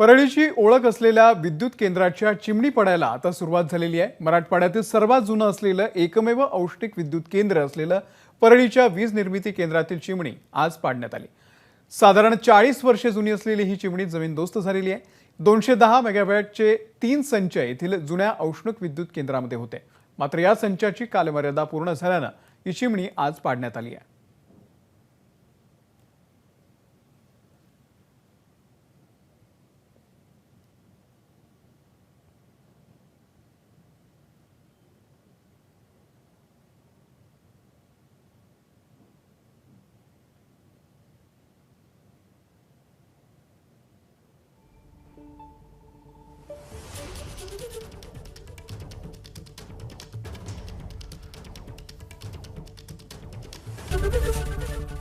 परळीची ओळख असलेल्या विद्युत केंद्राच्या चिमणी पडायला आता सुरुवात झालेली आहे. मराठवाड्यातील सर्वात जुनं असलेलं एकमेव औष्णिक विद्युत केंद्र असलेलं परळीच्या वीज निर्मिती केंद्रातील चिमणी आज पाडण्यात आली. साधारण चाळीस वर्षे जुनी असलेली ही चिमणी जमीनदोस्त झालेली आहे. दोनशे दहा मेगावॅटचे तीन संच येथील जुन्या औष्णिक विद्युत केंद्रामध्ये होते. मात्र या संचाची कालमर्यादा पूर्ण झाल्यानं ही चिमणी आज पाडण्यात आली आहे.